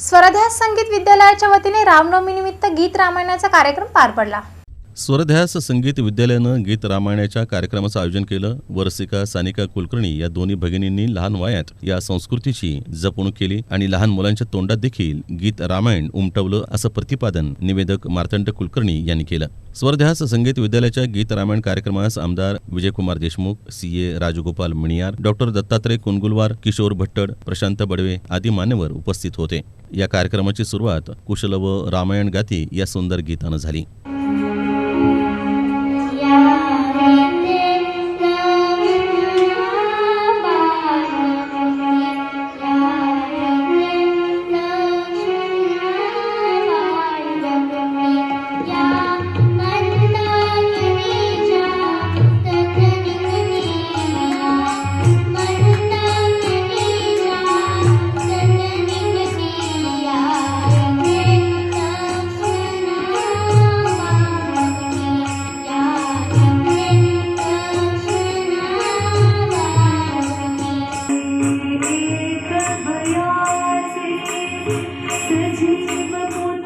स्वरध्यास संगीत विद्यालयाच्या वतीने रामनवमीनिमित्त गीत रामायणाचा कार्यक्रम पार पडला. स्वरध्यास संगीत विद्यालयानं गीत रामायणाच्या कार्यक्रमाचं आयोजन केलं. वरसिका सानिका कुलकर्णी या दोन्ही भगिनींनी लहान वयात या संस्कृतीची जपणूक केली आणि लहान मुलांच्या तोंडात देखील गीत रामायण उमटवलं असं प्रतिपादन निवेदक मार्तंड कुलकर्णी यांनी केलं. स्वरध्यास संगीत विद्यालयाच्या गीत रामायण कार्यक्रमास आमदार Vijaykumar Deshmukh C A Rajgopal Maniyar doctor Dattatray Kungulwar Kishor Bhattad Prashant Badwe आदी मान्यवर उपस्थित होते. या कार्यक्रमाची सुरुवात कुशल व रामायण गाती या सुंदर गीतानं झाली.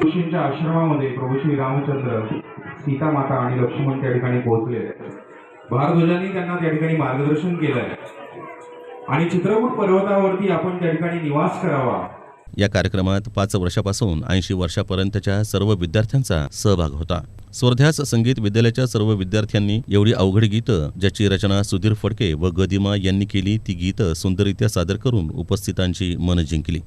ऋषींच्या आश्रमामध्ये प्रभू श्री रामचंद्र सीता माता आणि लक्ष्मण त्या ठिकाणी पोहोचले भारध्वजांनी त्यांना त्या ठिकाणी मार्गदर्शन केलं आहे आणि चित्रकूट पर्वतावरती आपण त्या ठिकाणी निवास करावा. या कार्यक्रमात पाच वर्षापासून ऐंशी वर्षापर्यंतच्या सर्व विद्यार्थ्यांचा सहभाग होता. स्वर्ध्यास संगीत विद्यालयाच्या सर्व विद्यार्थ्यांनी एवढी अवघड गीतं ज्याची रचना सुधीर फडके व गदिमा यांनी केली ती गीतं सुंदररित्या सादर करून उपस्थितांची मनं जिंकली.